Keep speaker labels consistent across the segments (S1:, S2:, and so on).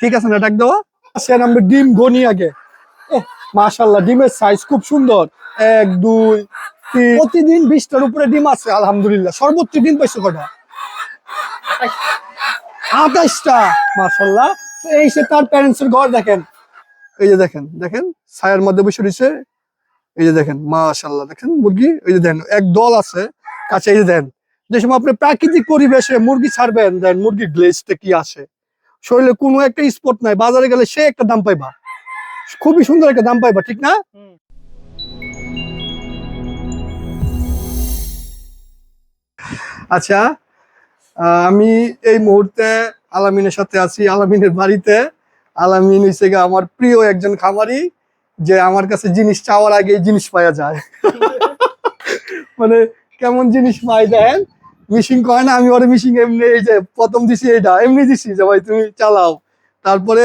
S1: ঠিক আছে না ডাক দেওয়া সে নামবে ডিম গনি আগে মাশাল্লাহ ডিমের সাইজ খুব সুন্দর এক দুই প্রতিদিন বিশটার উপরে ডিম আছে আলহামদুলিল্লাহ সর্বোচ্চ ডিম পাইছো কটা আঠাশটা মাশাল্লাহ এই সে তার প্যারেন্টস এর ঘর দেখেন এই যে দেখেন দেখেন ছায়ার মধ্যে বসে রয়েছে এই যে দেখেন মাশাল্লাহ দেখেন মুরগি এই যে দেখেন এক দল আছে কাছে এই যে দেখেন যে সময় আপনি প্রাকৃতিক পরিবেশে মুরগি ছাড়বেন দেন মুরগির গ্লেজটা কি আসে শরীরে কোনো একটা স্পট নাই বাজারে গেলে সে একটা দাম পাইবা খুবই সুন্দর একটা দাম পাইবা ঠিক না আচ্ছা আমি এই মুহূর্তে আলামিনের সাথে আছি আলামিনের বাড়িতে আলামিন হিসেবে আমার প্রিয় একজন খামারি যে আমার কাছে জিনিস চাওয়ার আগে জিনিস পাওয়া যায় মানে কেমন জিনিস পাই দেন মিশিং কয় না আমি ওরে মিশিং এমনি এই যে প্রথম দিছি এটা এমনি দিছি যে ভাই তুমি চালাও তারপরে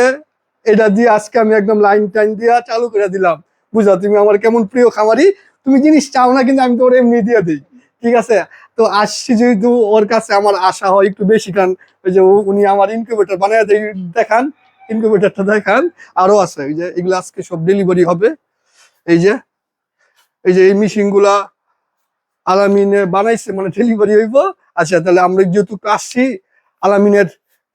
S1: এটা দিয়ে আজকে আমি একদম লাইন টাইন দিয়া চালু করে দিলাম বুঝা তুমি আমার কেমন প্রিয় খামারি তুমি জিনিস চাও না কিন্তু আমি তো ওর এমনি দিয়ে দিই ঠিক আছে তো আসছি যেহেতু ওর কাছে আমার আশা হয় একটু বেশি কারণ ওই যে উনি আমার ইনকিউবেটার বানায় দেখান ইনকিউবেটারটা দেখান আরো আছে ওই যে এগুলো আজকে সব ডেলিভারি হবে এই যে এই যে এই মেশিনগুলা আলামিনে বানাইছে মানে ডেলিভারি হইব আচ্ছা তাহলে আমরা যেহেতু আসছি আলামিনের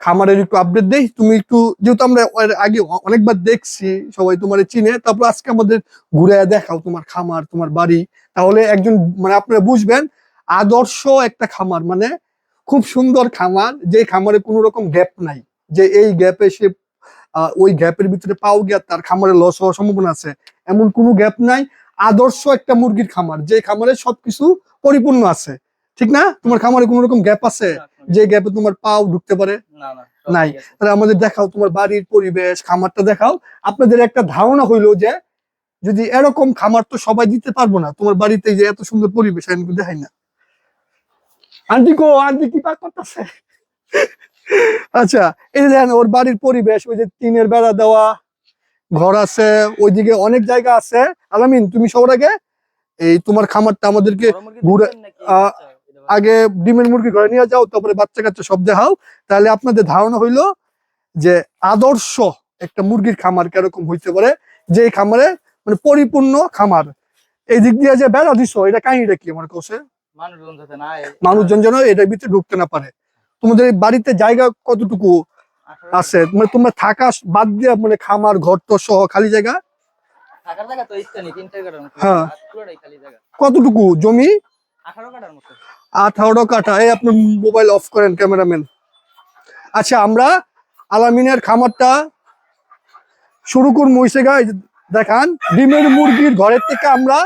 S1: খামারের একটু আপডেট দেই তুমি একটু যেহেতু আমরা আগে অনেকবার দেখছি সবাই তোমার চিনে তারপর আজকে আমাদের ঘুরে দেখাও তোমার খামার তোমার বাড়ি তাহলে একজন মানে আপনারা বুঝবেন আদর্শ একটা খামার মানে খুব সুন্দর খামার যে খামারে কোনো রকম গ্যাপ নাই যে এই গ্যাপে সে ওই গ্যাপের ভিতরে পাও গিয়া তার খামারে লস হওয়ার সম্ভাবনা আছে এমন কোনো গ্যাপ নাই আদর্শ একটা মুরগির খামার যে খামারে সবকিছু পরিপূর্ণ আছে ঠিক না তোমার খামারে কোন রকম গ্যাপ আছে যে গ্যাপে তোমার পাও ঢুকতে পারে নাই তাহলে আমাদের দেখাও তোমার বাড়ির পরিবেশ খামারটা দেখাও আপনাদের একটা ধারণা হইলো যে যদি এরকম খামার তো সবাই দিতে পারবো না তোমার বাড়িতে যে এত সুন্দর পরিবেশ আমি দেখাই না আন্টি গো আন্টি কি পাক করতেছে আচ্ছা এই দেখেন ওর বাড়ির পরিবেশ ওই যে টিনের বেড়া দেওয়া ঘর আছে ওইদিকে অনেক জায়গা আছে আলামিন তুমি সবার আগে এই তোমার খামারটা আমাদেরকে ঘুরে আচ্ছা, আগে ডিমের মুরগি ঘরে নিয়ে যাও তারপরে বাচ্চা কাচ্চা সব দেখাও তাহলে আপনাদের ধারণা হইলো যে আদর্শ একটা মুরগির খামার কিরকম হইতে পারে যে খামারে মানে পরিপূর্ণ খামার এই দিক দিয়ে যে বেড়া দিছো এটা কাহিনীটা কি আমার কোষে মানুষজন যেন এটার ভিতরে ঢুকতে না পারে তোমাদের বাড়িতে জায়গা কতটুকু আছে মানে তোমরা থাকা বাদ দিয়া মানে খামার ঘর তো সহ খালি জায়গা হ্যাঁ কতটুকু জমি আঠারো কাঠা এই আপনি মোবাইল অফ করেন ক্যামেরাম্যান আচ্ছা আমরা আলামিনের খামারটা শুরু করবো দেখান ডিমের মুরগির ঘরের থেকে আমরা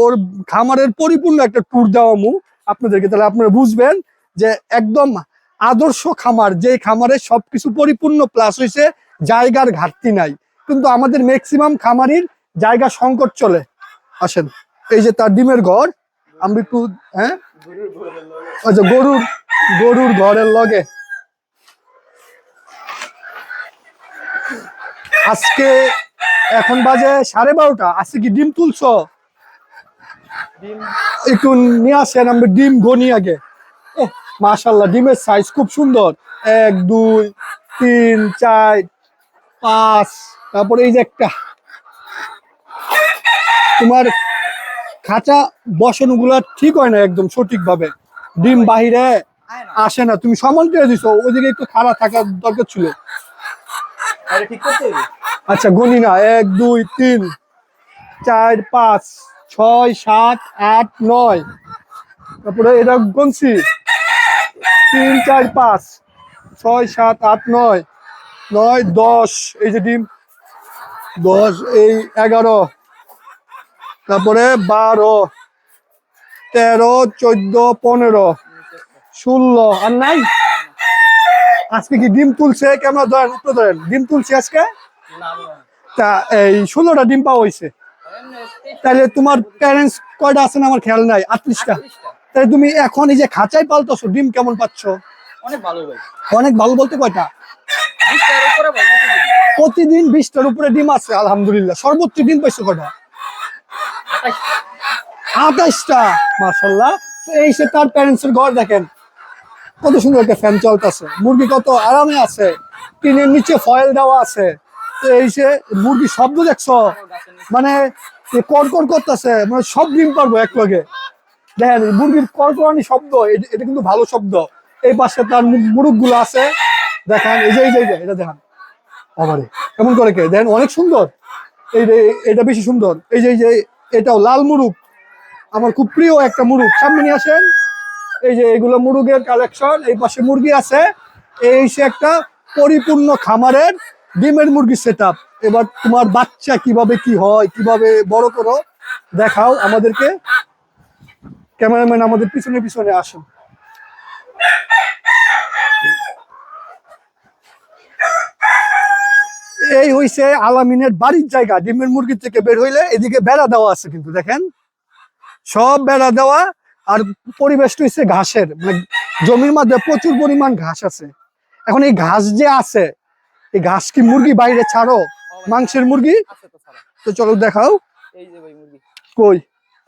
S1: ওর খামারের পরিপূর্ণ একটা ট্যুর দেওয়া মুখ আপনাদেরকে তাহলে আপনারা বুঝবেন যে একদম আদর্শ খামার যেই খামারে সবকিছু পরিপূর্ণ প্লাস হয়েছে জায়গার ঘাটতি নাই কিন্তু আমাদের ম্যাক্সিমাম খামারির জায়গা সংকট চলে আসেন এই যে তার ডিমের ঘর আমি একটু হ্যাঁ আচ্ছা গরুর গরুর ঘরের লগে আজকে এখন বাজে সাড়ে বারোটা আজকে কি ডিম তুলছ একটু নিয়ে আসেন আমি ডিম গনি আগে মাশাল্লাহ ডিমের সাইজ খুব সুন্দর এক দুই তিন চার পাঁচ তারপরে এই যে একটা তোমার খাঁচা বসানোগুলো ঠিক হয় না একদম সঠিকভাবে ডিম বাহিরে আসে না তুমি সমান করে দিছো ওইদিকে একটু খাড়া থাকার দরকার ছিল আচ্ছা গনি না এক দুই তিন চার পাঁচ ছয় সাত আট নয় তারপরে এটা গনছি তিন চার পাঁচ ছয় সাত আট নয় নয় দশ এই যে ডিম দশ এই এগারো তারপরে বারো তেরো চোদ্দ পনেরো ষোলো আর নাই আজকে কি ডিম তুলছে কেমন ধরেন উপরে ধরেন ডিম তুলছে আজকে তা এই ষোলোটা ডিম পাওয়া হয়েছে তাহলে তোমার প্যারেন্টস কয়টা না আমার খেয়াল নাই আটত্রিশটা তাই তুমি এখন এই যে খাঁচায় পালতেছো ডিম কেমন পাচ্ছ অনেক ভালো ভাই বলতে কয়টা প্রতিদিন বিশটার উপরে ডিম আছে আলহামদুলিল্লাহ সর্বোচ্চ ডিম পাইছো কয়টা আঠাইশটা মার্শাল্লাহ এই সে তার প্যারেন্টস এর ঘর দেখেন কত সুন্দর একটা ফ্যান চলতেছে মুরগি কত আরামে আছে টিনের নিচে ফয়েল দেওয়া আছে তো এই সে মুরগি শব্দ দেখছো মানে কড়কড় করতেছে মানে সব ডিম পারবো এক লগে দেখেন মুরগির করকরানি শব্দ এটা কিন্তু ভালো শব্দ এই পাশে তার গুলো আছে দেখেন এই যে এই যে এটা দেখান আবারে কেমন করে কে দেখেন অনেক সুন্দর এই এটা বেশি সুন্দর এই যে এই যে এটাও লাল মুরুগ আমার খুব প্রিয় একটা মুরুগ সামনে নিয়ে আসেন এই যে এগুলো মুরুগের কালেকশন এই পাশে মুরগি আছে এই সে একটা পরিপূর্ণ খামারের ডিমের মুরগি সেট এবার তোমার বাচ্চা কিভাবে কি হয় কিভাবে বড় করো দেখাও আমাদেরকে ক্যামেরাম্যান আমাদের পিছনে পিছনে আসেন এই হইছে আলামিনের বাড়ির জায়গা ডিমের মুরগি থেকে বের হইলে এদিকে বেড়া দেওয়া আছে কিন্তু দেখেন সব বেড়া দেওয়া আর পরিবেশটা হইছে ঘাসের মানে জমির মধ্যে প্রচুর পরিমাণ ঘাস আছে এখন এই ঘাস যে আছে এই ঘাস কি মুরগি বাইরে ছাড়ো মাংসের মুরগি তো চলো দেখাও কই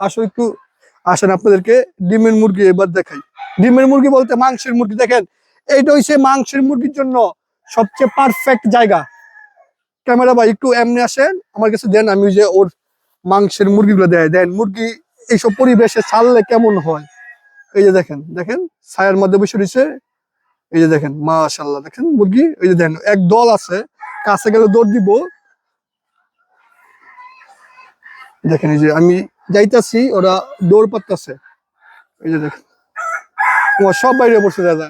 S1: আসো একটু আসেন আপনাদেরকে ডিমের মুরগি এবার দেখাই ডিমের মুরগি বলতে মাংসের মুরগি দেখেন এইটা হচ্ছে মাংসের মুরগির জন্য সবচেয়ে পারফেক্ট জায়গা ক্যামেরা ভাই একটু এমনি আসেন আমার কাছে দেন আমি যে ওর মাংসের মুরগিগুলো দেয় দেন মুরগি এইসব পরিবেশে ছাড়লে কেমন হয় এই যে দেখেন দেখেন ছায়ার মধ্যে বসে রয়েছে এই যে দেখেন মাশাল্লাহ দেখেন মুরগি এই যে দেখেন এক দল আছে কাছে গেলে দৌড় দিব দেখেন এই যে আমি যাইতাছি ওরা দৌড় পাত্তাছে এই যে দেখেন তোমার সব বাইরে পড়ছে দাদা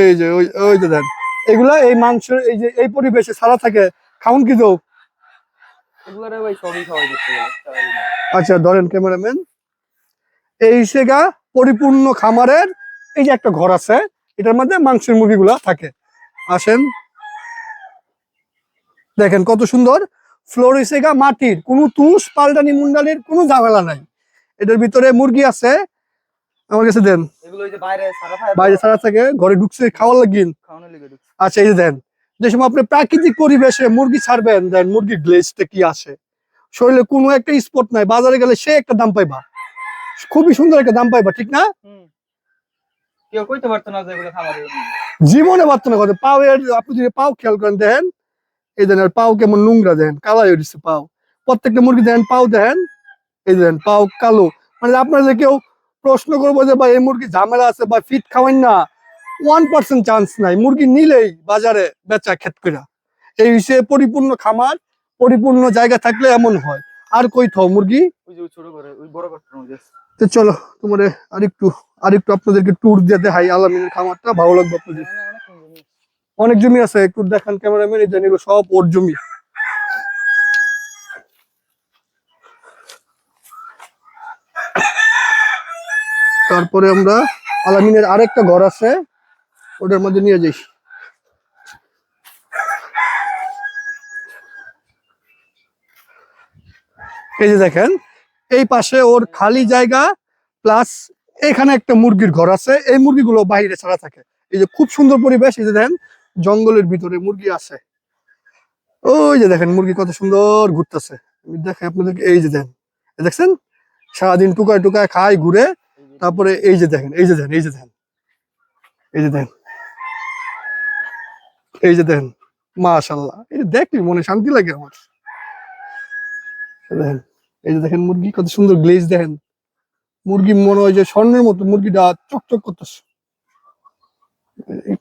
S1: এই যে ওই ওই যে দেখেন এগুলা এই মাংস এই যে এই পরিবেশে সারা থাকে খাউন কি তো আচ্ছা ধরেন ক্যামেরাম্যান এই সেগা পরিপূর্ণ খামারের এই যে একটা ঘর আছে এটার মধ্যে মাংসের মুরগিগুলা থাকে আসেন দেখেন কত সুন্দর ফ্লোর হয়েছে গা মাটির কোনো তুষ পাল্টানি মুন্ডালির কোনো ঝামেলা নাই এটার ভিতরে মুরগি আছে আমার কাছে দেন বাইরে ছাড়া থাকে ঘরে ঢুকছে খাওয়া লাগিন আচ্ছা এই দেন যে সময় আপনি প্রাকৃতিক পরিবেশে মুরগি ছাড়বেন দেন মুরগি গ্লেজটা কি আসে শরীরে কোনো একটা স্পট নাই বাজারে গেলে সে একটা দাম পাইবা খুবই সুন্দর একটা দাম পাইবা ঠিক না জীবনে পারতো না পাও এর আপনি যদি পাও খেয়াল করেন দেন এই দেন পাও কেমন নোংরা দেন কালাই উঠছে পাও প্রত্যেকটা মুরগি দেন পাও দেন এই দেন পাও কালো মানে আপনার যে কেউ প্রশ্ন করবো যে ভাই এই মুরগি ঝামেলা আছে বা ফিট খাওয়াই না ওয়ান পার্সেন্ট চান্স নাই মুরগি নিলেই বাজারে বেচা খেত করা এই হিসেবে পরিপূর্ণ খামার পরিপূর্ণ জায়গা থাকলে এমন হয় আর কই থ মুরগি চলো তোমার আরেকটু আরেকটু আপনাদেরকে ট্যুর দিয়ে দেখাই আলামিনের খামারটা ভালো লাগবে আপনাদের হ্যাঁ, হ্যাঁ, অনেক জমি আছে একটু দেখান ক্যামেরাম্যান এই জানি সব ওর জমি তারপরে আমরা আলামিনের আরেকটা ঘর আছে ওটার মধ্যে নিয়ে যাই এই যে দেখেন এই পাশে ওর খালি জায়গা প্লাস এখানে একটা মুরগির ঘর আছে এই মুরগিগুলো বাইরে ছাড়া থাকে এই যে খুব সুন্দর পরিবেশ এই যে দেখেন জঙ্গলের ভিতরে মুরগি আছে ওই যে দেখেন মুরগি কত সুন্দর ঘুরতেছে দেখেন আপনাদেরকে এই যে দেখেন দেখছেন সারাদিন টুকায় টুকায় খায় ঘুরে তারপরে এই যে দেখেন এই যে দেখেন এই যে দেখেন এই যে দেখেন এই যে দেখেন মাশাল্লাহ এটা দেখলি মনে শান্তি লাগে আমার দেখেন এই যে দেখেন মুরগি কত সুন্দর গ্লেজ দেখেন মুরগি মনে হয় যে স্বর্ণের মতো মুরগিটা চকচক করতেছে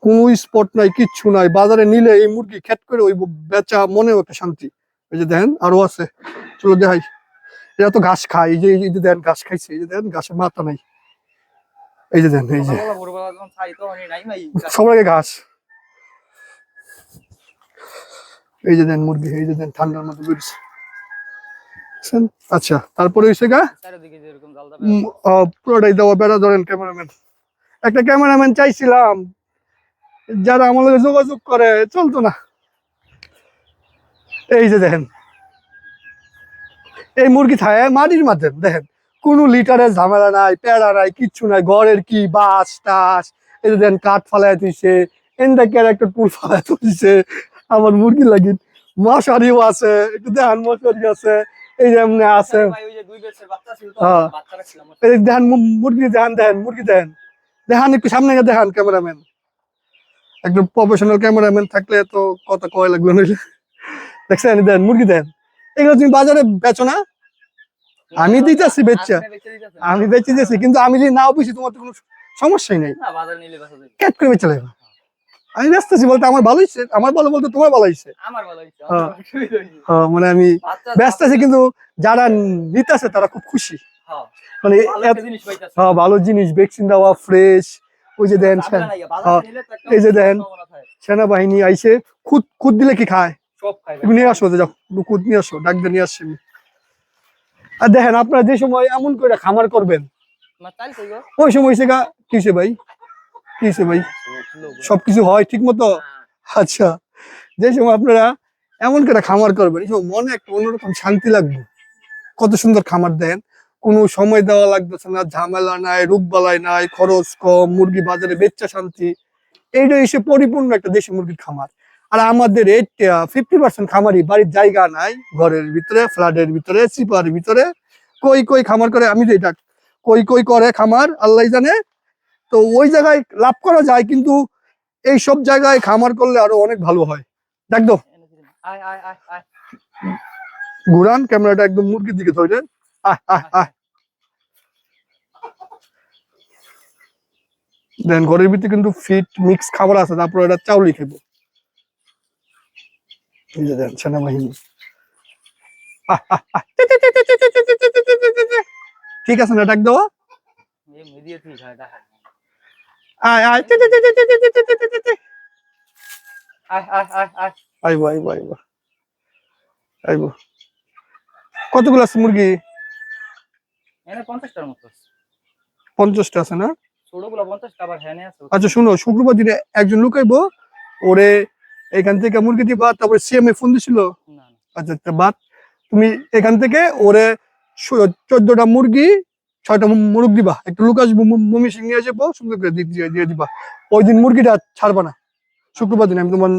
S1: কোনো স্পট নাই কিচ্ছু নাই বাজারে নিলে এই মুরগি খেট করে ওই বেচা মনে একটা শান্তি এই যে দেখেন আরো আছে চলো দেখাই এরা তো ঘাস খায় এই যে এই যে দেখেন ঘাস খাইছে এই যে দেখেন ঘাসের মাথা নাই এই যে দেখেন এই যে সবাই ঘাস এই যে দেন মুরগি এই যে দেন ঠান্ডার মধ্যে বেরোছে আচ্ছা তারপরে হয়েছে গা পুরোটাই দেওয়া বেড়া ধরেন ক্যামেরাম্যান একটা ক্যামেরাম্যান চাইছিলাম যারা আমাদের যোগাযোগ করে চলতো না এই যে দেখেন এই মুরগি থাকে মাটির মাঝে দেখেন কোনো লিটারের ঝামেলা নাই প্যাড়া নাই কিচ্ছু নাই ঘরের কি বাস টাস এই যে দেখেন কাঠ ফালায় তুইছে এনটা ক্যারেক্টার পুল ফালায় তুলছে আমার মুরগি লাগি মশারিও আছে একটু দেখেন মশারি আছে এই যেমনি আছে হ্যাঁ দেখেন মুরগি দেখেন দেখেন মুরগি দেখেন দেখান একটু সামনে দেখান ক্যামেরাম্যান একজন প্রফেশনাল ক্যামেরাম্যান থাকলে তো কত কয় লাগলো নইলে দেখছেন দেন মুরগি দেন এগুলো তুমি বাজারে বেচো না আমি দিতেছি বেচা আমি বেচে দিয়েছি কিন্তু আমি যদি নাও পেয়েছি তোমার তো কোনো সমস্যাই নেই ক্যাট করে বেচে লাগবে আমি ব্যস্তছি বলতে আমার ভালো আমার ভালো বলতে তোমার ভালো হয়েছে হ্যাঁ। হ্যাঁ, মানে আমি ব্যস্ত আছি কিন্তু যারা নিতেছে তারা খুব খুশি হ্যাঁ। মানে ভালো জিনিস ভ্যাকসিন দেওয়া ফ্রেশ ওই যে দেন হ্যাঁ। হ্যাঁ, এই যে দেন সেনাবাহিনী আইসে খুদ খুদ দিলে কি খায় তুমি নিয়ে আসো যাও খুদ নিয়ে আসো ডাক নিয়ে আসছি আমি আর দেখেন আপনারা যে সময় এমন করে খামার করবেন ওই সময় সেগা কিসে ভাই কিসে ভাই সবকিছু হয় ঠিক মতো হ্যাঁ। আচ্ছা যে সময় আপনারা এমন করে খামার করবেন এই সময় মনে একটা অন্যরকম শান্তি লাগবে কত সুন্দর খামার দেন কোনো সময় দেওয়া লাগতেছে না ঝামেলা নাই রূপবালাই নাই খরচ কম মুরগি বাজারে বেচা শান্তি এইটা এসে পরিপূর্ণ একটা দেশি মুরগির খামার আর আমাদের এইট ফিফটি পার্সেন্ট খামারই বাড়ির জায়গা নাই ঘরের ভিতরে ফ্ল্যাটের ভিতরে সিপার ভিতরে কই কই খামার করে আমি যেটা এটা কই কই করে খামার আল্লাহ জানে তো ওই জায়গায় লাভ করা যায় কিন্তু এই সব জায়গায় খামার করলে আরো অনেক ভালো হয় দেখো ঘুরান ক্যামেরাটা একদম মুরগির দিকে ধরে দেন ঘরের ভিতরে কিন্তু ফিট মিক্স খাবার আছে তারপর এটা চাউলি খাইব দেন ঠিক আছে না ডাক দেওয়া কতগুলো আছে মুরগি
S2: আচ্ছা,
S1: আচ্ছা, আচ্ছা, চোদ্দটা মুরগি ছয়টা মুরগ দিবা একটু লুকাস মমি সিং নিয়ে যাবো সুন্দর করে দিয়ে দিবা ওই দিন মুরগিটা ছাড়বা না শুক্রবার দিন আমি তোমার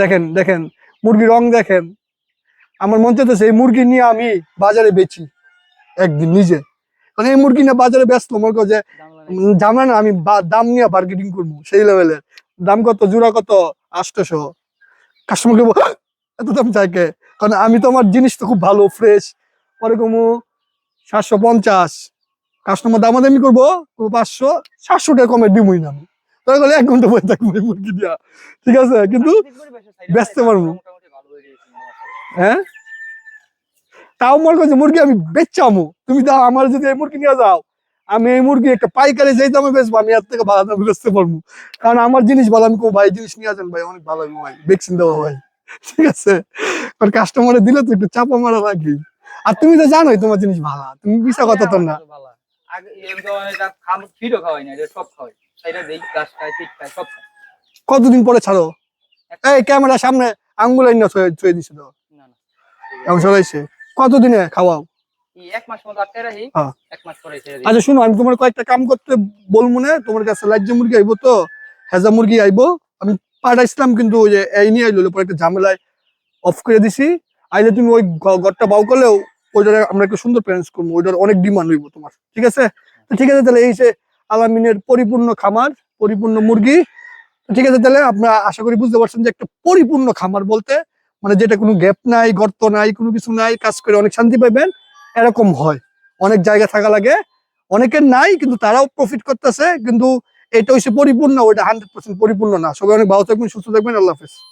S1: দেখেন দেখেন মুরগি রং দেখেন আমার মন চাইতেছে এই মুরগি নিয়ে আমি বাজারে বেচি একদিন নিজে মানে এই মুরগি নিয়ে বাজারে ব্যস্ত মনে করো যে জামা না আমি দাম নিয়ে মার্কেটিং করবো সেই লেভেলের দাম কত জোড়া কত আষ্টশ কাস্টমারকে এত দাম চাইকে কারণ আমি তোমার আমার জিনিস তো খুব ভালো ফ্রেশ ওরকম সাতশো পঞ্চাশ কাস্টমার দামি করবো পাঁচশো সাতশো টাকা কমে দিবই না আমি তাহলে এক ঘন্টা পরে থাকবো মুরগি দিয়া ঠিক আছে কিন্তু বেচতে পারবো হ্যাঁ তাও মনে করছে মুরগি আমি বেচামো তুমি দাও আমার যদি এই মুরগি নিয়ে যাও আমি এই মুরগি একটা পাইকারি আমি থেকে ভালো বেচতে পারবো কারণ আমার জিনিস ভালো আমি কো ভাই জিনিস নিয়ে যান ভাই অনেক ভালো ভাই ভ্যাকসিন ভাই ঠিক আছে কারণ কাস্টমারে দিলে তো একটু চাপা মারা লাগবে আর তুমি তো জানোই তোমার জিনিস ভালো তুমি বিশা কথা তো না কতদিন পরে ছাড়ো এই ক্যামেরা সামনে আঙ্গুল ছুঁয়ে দিছিল কতদিনে খাওয়াও
S2: হ্যাঁ। আচ্ছা,
S1: ঘরটা বাউ করলেও আমরা সুন্দর করবো অনেক ডিমান্ড তোমার ঠিক আছে ঠিক আছে তাহলে এই যে আলামিনের পরিপূর্ণ খামার পরিপূর্ণ মুরগি ঠিক আছে তাহলে আপনার আশা করি বুঝতে পারছেন যে একটা পরিপূর্ণ খামার বলতে মানে যেটা কোনো গ্যাপ নাই গর্ত নাই কোনো কিছু নাই কাজ করে অনেক শান্তি পাইবেন এরকম হয় অনেক জায়গা থাকা লাগে অনেকের নাই কিন্তু তারাও প্রফিট করতেছে কিন্তু এটা হচ্ছে পরিপূর্ণ ওইটা হান্ড্রেড পার্সেন্ট পরিপূর্ণ না সবাই অনেক ভালো থাকবেন সুস্থ থাকবেন আল্লাহ হাফিজ